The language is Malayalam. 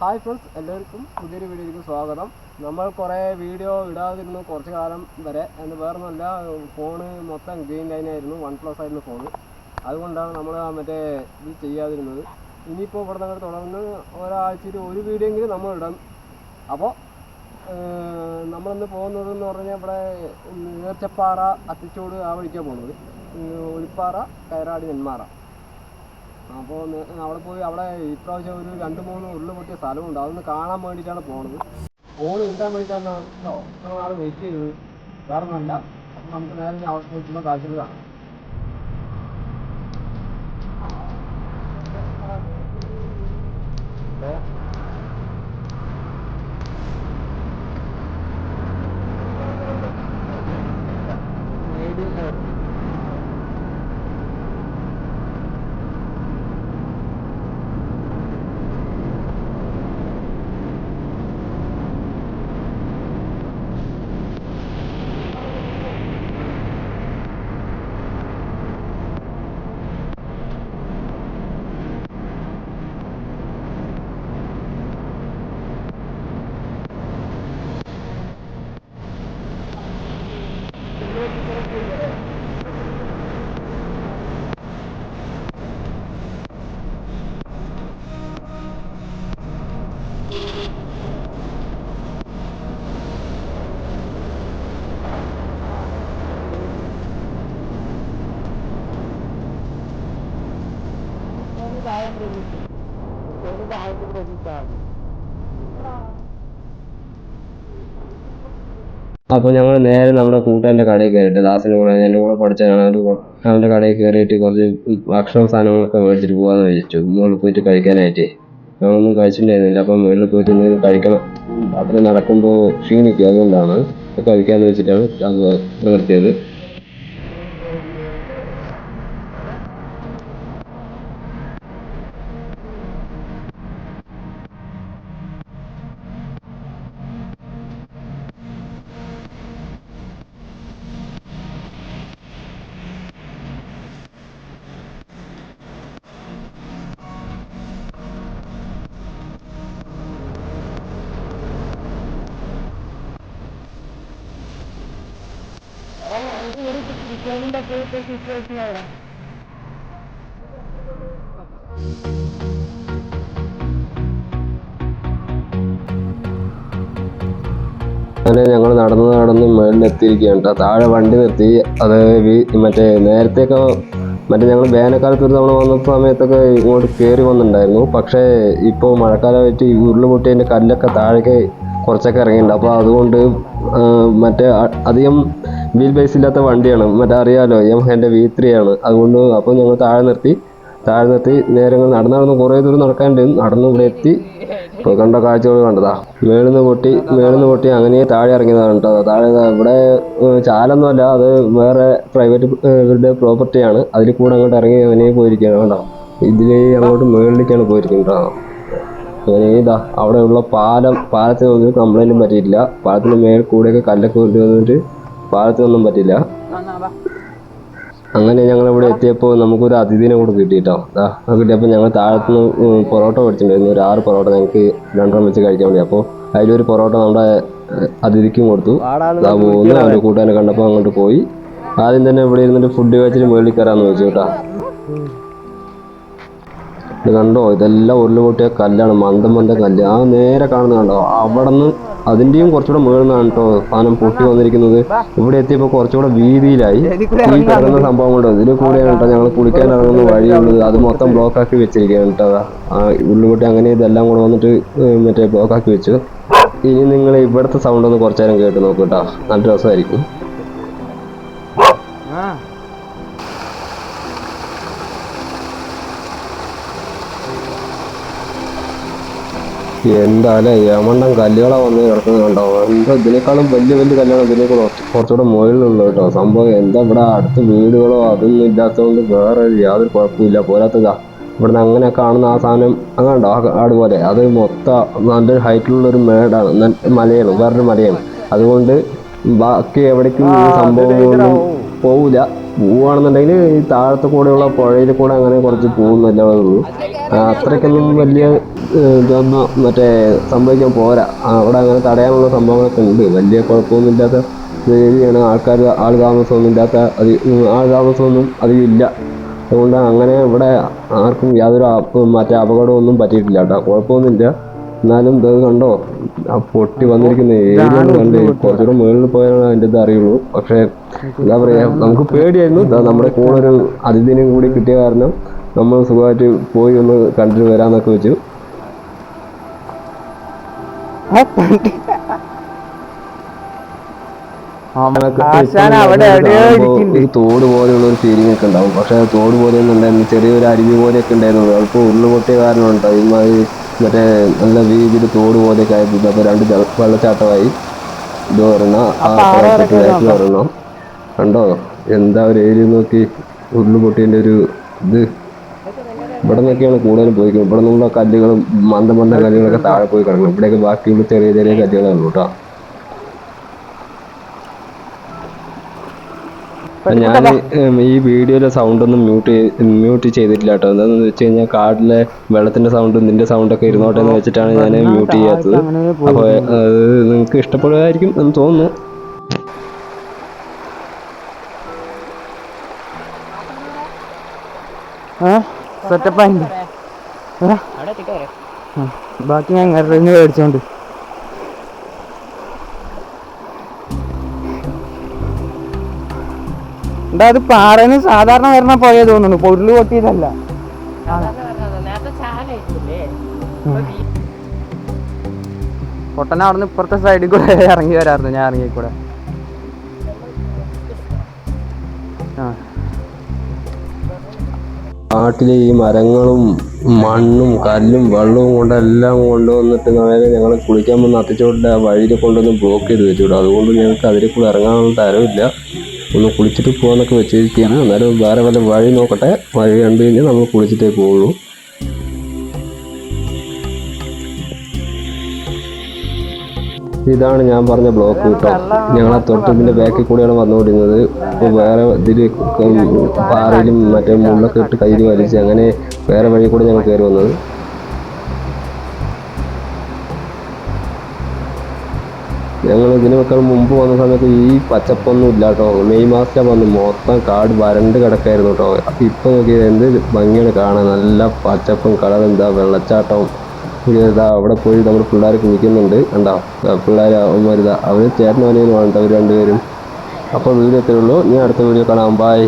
ഹായ് ഫ്രണ്ട്സ് എല്ലാവർക്കും പുതിയൊരു വീഡിയോയിലേക്ക് സ്വാഗതം. നമ്മൾ കുറേ വീഡിയോ ഇടാതിരുന്നു കുറച്ച് കാലം വരെ. എന്ന് വേറൊന്നുമല്ല ഫോണ് മൊത്തം ഗ്രീൻ ലൈനായിരുന്നു വൺ പ്ലസ് ആയിരുന്നു ഫോണ്. അതുകൊണ്ടാണ് നമ്മൾ മറ്റേ ഇത് ചെയ്യാതിരുന്നത്. ഇനിയിപ്പോൾ ഇവിടെ നിന്ന് തുടർന്ന് ഒരാഴ്ചയിൽ ഒരു വീഡിയോ എങ്കിലും നമ്മൾ ഇടാം. അപ്പോൾ നമ്മളിന്ന് പോകുന്നത് എന്ന് പറഞ്ഞാൽ ഇവിടെ നേർച്ചപ്പാറ അത്തിച്ചോട് ആ വഴിക്കാണ് പോകുന്നത്. ഒളിപ്പാറ കയറാടി നെന്മാറ. അപ്പോൾ അവിടെ പോയി അവിടെ ഇപ്രാവശ്യം ഒരു രണ്ട് മൂന്ന് ഉരുൾ പൊട്ടിയ സ്ഥലമുണ്ട്. അതൊന്ന് കാണാൻ വേണ്ടിയിട്ടാണ് പോണത്. ഫോൺ കിട്ടാൻ വേണ്ടിയിട്ടാണ് ആൾ വെയിറ്റ് ചെയ്തത്. വേറെ അപ്പം നമുക്ക് നേരെ അവിടെ പോയിട്ടുള്ള കാഴ്ചകൾ കാണാം. ഏ? അപ്പോൾ ഞങ്ങൾ നേരെ നമ്മുടെ കൂട്ടുകാരന്റെ കടയിൽ കയറിയിട്ട് ദാസിന്റെ കൂടെ എന്റെ കൂടെ പഠിച്ച ഞങ്ങളുടെ കടയിൽ കയറിയിട്ട് കുറച്ച് ഭക്ഷണ സാധനങ്ങളൊക്കെ മേടിച്ചിട്ട് പോകാമെന്ന് വിചാരിച്ചു. മുകളിൽ പോയിട്ട് കഴിക്കാനായിട്ട്. ഞങ്ങളൊന്നും കഴിച്ചിട്ടുണ്ടായിരുന്നില്ല. അപ്പം മുകളിൽ പോയിട്ട് എന്തെങ്കിലും കഴിക്കണം. അത്ര നടക്കുമ്പോൾ ക്ഷീണിക്കും. അതുകൊണ്ടാണ് കഴിക്കാന്ന് വെച്ചിട്ടാണ് അത് നിർത്തിയത് അങ്ങനെ ഞങ്ങൾ നടന്ന് നടന്ന് മേളിലെത്തിയിരിക്കുകയാണ്. കേട്ടോ താഴെ വണ്ടി നിർത്തി അത് മറ്റേ നേരത്തെയൊക്കെ മറ്റേ ഞങ്ങൾ വേനൽക്കാലത്ത് ഒരു തവണ വന്ന സമയത്തൊക്കെ ഇങ്ങോട്ട് കയറി വന്നിട്ടുണ്ടായിരുന്നു. പക്ഷേ ഇപ്പോൾ മഴക്കാലമായിട്ട് ഈ ഉരുളുപൊട്ടിയതിന്റെ കല്ലൊക്കെ താഴേക്ക് കുറച്ചൊക്കെ ഇറങ്ങിയിട്ടുണ്ട്. അപ്പോൾ അതുകൊണ്ട് മറ്റേ അധികം വീൽ ബേസ് ഇല്ലാത്ത വണ്ടിയാണ്. മറ്റേ അറിയാലോ യമഹന്റെ വി ത്രീ ആണ്. അതുകൊണ്ട് അപ്പോൾ ഞങ്ങൾ താഴെ നിർത്തി. താഴെ നിർത്തി നേരെ നടന്ന് നടന്ന് കുറേ ദൂരം നടക്കാണ്ട് നടന്ന് ഇവിടെ എത്തി. ഇപ്പോൾ കണ്ട കാഴ്ചകൾ കണ്ടതാ. മേളിന്ന് പൊട്ടി മേളിന്ന് പൊട്ടി അങ്ങനെ താഴെ ഇറങ്ങിയതാണ് കേട്ടോ. താഴെ ഇവിടെ ചാലൊന്നുമല്ല അത് വേറെ പ്രൈവറ്റ് ഇവരുടെ പ്രോപ്പർട്ടിയാണ് അതിൽ കൂടെ അങ്ങോട്ട് ഇറങ്ങി അങ്ങനെ പോയിരിക്കുകയാണ് കേട്ടോ. ഇതിൽ അങ്ങോട്ട് മേളിലേക്കാണ് പോയിരിക്കുന്നത് അങ്ങനെ ഇതാ അവിടെയുള്ള പാലം പാലത്തിന് ഒന്നും കംപ്ലൈന്റും പറ്റിയിട്ടില്ല. പാലത്തിന് മേൽ കൂടെയൊക്കെ കല്ലൊക്കെ കൊണ്ടു വന്നിട്ട് പാലത്തിനൊന്നും പറ്റില്ല അങ്ങനെ ഞങ്ങൾ ഇവിടെ എത്തിയപ്പോൾ നമുക്കൊരു അതിഥിനെ കൂടെ കിട്ടിയിട്ടോ. കിട്ടിയപ്പോൾ ഞങ്ങൾ താഴത്തുനിന്ന് നിന്ന് പൊറോട്ട മേടിച്ചിട്ടുണ്ടായിരുന്നു ഒരു ആറ് പൊറോട്ട ഞങ്ങൾക്ക് രണ്ടെണ്ണം വെച്ച് കഴിക്കാൻ വേണ്ടി. അപ്പോൾ അതിലൊരു പൊറോട്ട നമ്മുടെ അതിഥിക്കും കൊടുത്തു. പോകുന്നു അവന്റെ കൂട്ടുകാരനെ കണ്ടപ്പോൾ അങ്ങോട്ട് പോയി. ആദ്യം തന്നെ ഇവിടെ ഇരുന്നിട്ട് ഫുഡ് കഴിച്ചിട്ട് മുകളിൽ കയറാമെന്ന് വെച്ചു കേട്ടോ. ഇത് കണ്ടോ? ഇതെല്ലാം ഉരുൾ പൊട്ടിയ കല്ലാണ് മന്ദം മന്ദ കല്ല്. ആ നേരെ കാണുന്ന കണ്ടോ? അവിടെ നിന്ന് അതിന്റെയും കുറച്ചുകൂടെ മുകളിലാണ് കേട്ടോ സാധനം പൊട്ടി വന്നിരിക്കുന്നത്. ഇവിടെ എത്തിയപ്പോൾ കുറച്ചുകൂടെ വീതിയിലായി. ഈ കിടക്കുന്ന സംഭവം കൊണ്ട് ഇതിൽ കൂടെയാണ് കേട്ടോ ഞങ്ങൾ കുളിക്കാൻ ഇറങ്ങുന്ന വഴിയുള്ളത്. അത് മൊത്തം ബ്ലോക്ക് ആക്കി വെച്ചിരിക്കുകയാണ് കേട്ടോ. ആ ഉള്ളുപൊട്ടി അങ്ങനെ ഇതെല്ലാം കൂടെ വന്നിട്ട് മറ്റേ ബ്ലോക്ക് ആക്കി വെച്ചു. ഇനി നിങ്ങൾ ഇവിടുത്തെ സൗണ്ട് ഒന്ന് കുറച്ചു നേരം കേട്ട് നോക്കൂ കേട്ടോ. നല്ല രസമായിരിക്കും. എന്താല്ലേ യമണ്ടം കല്ലുകളാ വന്ന് കിടക്കുന്നത് കണ്ടോ? എന്താ ഇതിനേക്കാളും വലിയ വലിയ കല്ലാണ് ഇതിനേക്കാളും കുറച്ചുകൂടെ മുകളിലുള്ളത് കേട്ടോ. സംഭവം എന്താ ഇവിടെ അടുത്ത് വീടുകളോ അതൊന്നും ഇല്ലാത്തതുകൊണ്ട് വേറെ യാതൊരു കുഴപ്പമില്ല പോരാത്തതാ. ഇവിടുന്ന് അങ്ങനെ കാണുന്ന ആ സാധനം അങ്ങനെ ഉണ്ടോ അതുപോലെ പോലെ. അത് മൊത്തം നല്ലൊരു ഹൈറ്റിലുള്ള ഒരു മേടാണ് മലയാണ്. വേറൊരു മലയാണ്. അതുകൊണ്ട് ബാക്കി എവിടേക്കും സംഭവം സംഭവങ്ങളൊന്നും പോവില്ല പോവുകയാണെന്നുണ്ടെങ്കിൽ ഈ താഴത്തെ കൂടെയുള്ള പുഴയിൽ കൂടെ അങ്ങനെ കുറച്ച് പോകുന്നല്ലേ ഉള്ളൂ. അത്രയ്ക്കൊന്നും വലിയ ഇതൊന്നും മറ്റേ സംഭവിക്കാൻ പോരാ. അവിടെ അങ്ങനെ തടയാനുള്ള സംഭവങ്ങളൊക്കെ ഉണ്ട്. വലിയ കുഴപ്പമൊന്നും ഇല്ലാത്ത രീതിയാണ് ആൾക്കാർ ആൾ താമസമൊന്നും ഇല്ലാത്ത അത് ആൾ താമസമൊന്നും അധികം ഇല്ല. അതുകൊണ്ട് അങ്ങനെ ഇവിടെ ആർക്കും യാതൊരു മറ്റേ അപകടമൊന്നും പറ്റിയിട്ടില്ല കേട്ടോ. കുഴപ്പമൊന്നുമില്ല. എന്നാലും ഇത് കണ്ടോ? ആ പൊട്ടി വന്നിരിക്കുന്ന ഏരിയ ഒന്ന് കണ്ട് കുറച്ചുകൂടെ മുകളിൽ പോയാലാണ് അതിന്റെ ഇത് അറിയുള്ളൂ. പക്ഷേ എന്താ പറയാ നമുക്ക് പേടിയായിരുന്നു. നമ്മുടെ കൂടെ ഒരു അതിഥിനും കൂടി കിട്ടിയ കാരണം നമ്മൾ സുഖമായിട്ട് പോയി ഒന്ന് കണ്ടിട്ട് വരാന്നൊക്കെ വെച്ചു. തോട് പോലെയുള്ള ഒരു ഫീലിംഗ് ഒക്കെ ഉണ്ടാവും. പക്ഷെ തോട് പോലെയൊന്നും ഉണ്ടായിരുന്നു ചെറിയൊരു അരുവി പോലെയൊക്കെ ഉണ്ടായിരുന്നു. അല്പം ഉരുൾ പൊട്ടിയ കാരണം ഉണ്ടാവും ഇമാതിരി മറ്റേ നല്ല രീതിയിൽ തോട് പോലെയൊക്കെ ആയിരുന്നു അപ്പൊ രണ്ട് വെള്ളച്ചാട്ടമായി. ഇത് ഒരെണ്ണം ആ പാറക്കെട്ടിലേക്ക് ഒരെണ്ണം. കണ്ടോ? എന്താ ഒരു ഏരിയ നോക്കി ഉരുൾ ഒരു ഇത്. ഇവിടെ നിന്നൊക്കെയാണ് കൂടുതലും പോയിക്കുന്നത്. ഇവിടെ നിന്നുള്ള കല്ലുകളും മന്ദ മന്ദ കല്ലുകളൊക്കെ താഴെ പോയി കിടക്കണം ഇവിടെയൊക്കെ ബാക്കിയുള്ള ചെറിയ ചെറിയ കല്ലുകളേ ഉള്ളൂ കേട്ടോ ഞാൻ ഈ വീഡിയോയിലെ സൗണ്ട് ഒന്നും മ്യൂട്ട് മ്യൂട്ട് ചെയ്തിട്ടില്ല കേട്ടോ. എന്താണെന്ന് വെച്ച് കഴിഞ്ഞാൽ കാർഡിലെ വെള്ളത്തിന്റെ സൗണ്ടും നിന്റെ സൗണ്ട് ഒക്കെ ഇരുന്നോട്ടെ എന്ന് വെച്ചിട്ടാണ് ഞാൻ മ്യൂട്ട് ചെയ്യാത്തത്. അപ്പൊ അപ്പോൾ അത് നിങ്ങൾക്ക് ഇഷ്ടപ്പെടുമായിരിക്കും എന്ന് തോന്നുന്നു. സെറ്റപ്പ് ആയി ബാക്കി ഞാൻ മേടിച്ചോണ്ട്. എന്താ അത് പാറേന്ന് സാധാരണ വരണ പുഴയെ തോന്നുന്നു. പൊരുൾ പൊട്ടിയതല്ല. പൊട്ടന അവിടെ നിന്ന് ഇപ്പുറത്തെ സൈഡിൽ കൂടെ ഇറങ്ങി വരാറുണ്ട് ഞാൻ ഇറങ്ങി കൂടെ ആ. കാട്ടിലെ ഈ മരങ്ങളും മണ്ണും കല്ലും വെള്ളവും കൊണ്ടെല്ലാം കൊണ്ടുവന്നിട്ട് നേരെ ഞങ്ങൾ കുളിക്കാൻ വന്ന് അത്തിച്ചോട്ടിന്റെ ആ വഴിയിൽ കൊണ്ടുവന്ന് ബ്ലോക്ക് ചെയ്ത് വെച്ചു. അതുകൊണ്ട് ഞങ്ങൾക്ക് അതിൽ കൂടെ ഇറങ്ങാനുള്ള തരവില്ല ഒന്ന് കുളിച്ചിട്ട് പോകാന്നൊക്കെ വെച്ചിരിക്കുകയാണ് എന്നാലും വേറെ വല്ല വഴി നോക്കട്ടെ. വഴി കണ്ടു കഴിഞ്ഞാൽ നമ്മൾ കുളിച്ചിട്ടേ പോവുള്ളൂ. ഇതാണ് ഞാൻ പറഞ്ഞ ബ്ലോക്ക് കേട്ടോ. ഞങ്ങളെ തൊട്ടതിന്റെ ബാക്കിൽ കൂടെയാണ് വന്നുകൊണ്ടിരുന്നത്. ഇപ്പോൾ വേറെ ഇതിൽ പാറയിലും മറ്റേ മുള്ളൊക്കെ ഇട്ട് കയ്യിൽ വലിച്ച് അങ്ങനെ വേറെ വഴി കൂടെ ഞങ്ങൾ കയറി വന്നത്. ഞങ്ങൾ ഇതിനേക്കാൾ മുമ്പ് വന്ന സമയത്ത് ഈ പച്ചപ്പൊന്നും ഇല്ല കേട്ടോ മെയ് മാസത്തിലാണ് വന്ന് മൊത്തം കാട് വരണ്ട് കിടക്കായിരുന്നു കേട്ടോ. അപ്പം ഇപ്പം നോക്കിയത് എന്ത് ഭംഗിയാണ് കാണാൻ. നല്ല പച്ചപ്പും കളറും എന്താ വെള്ളച്ചാട്ടവും. ഇതാ അവിടെ പോയി നമ്മൾ പിള്ളേർ കുളിക്കുന്നുണ്ട്. കണ്ടോ? പിള്ളേർ അവന്മാരിതാ. അവർ ചേട്ടനും വേണ്ട അവർ രണ്ടുപേരും. അപ്പോൾ വീഡിയോ എത്രയുള്ളൂ ഇനി അടുത്ത വീഡിയോ കാണാം. ബൈ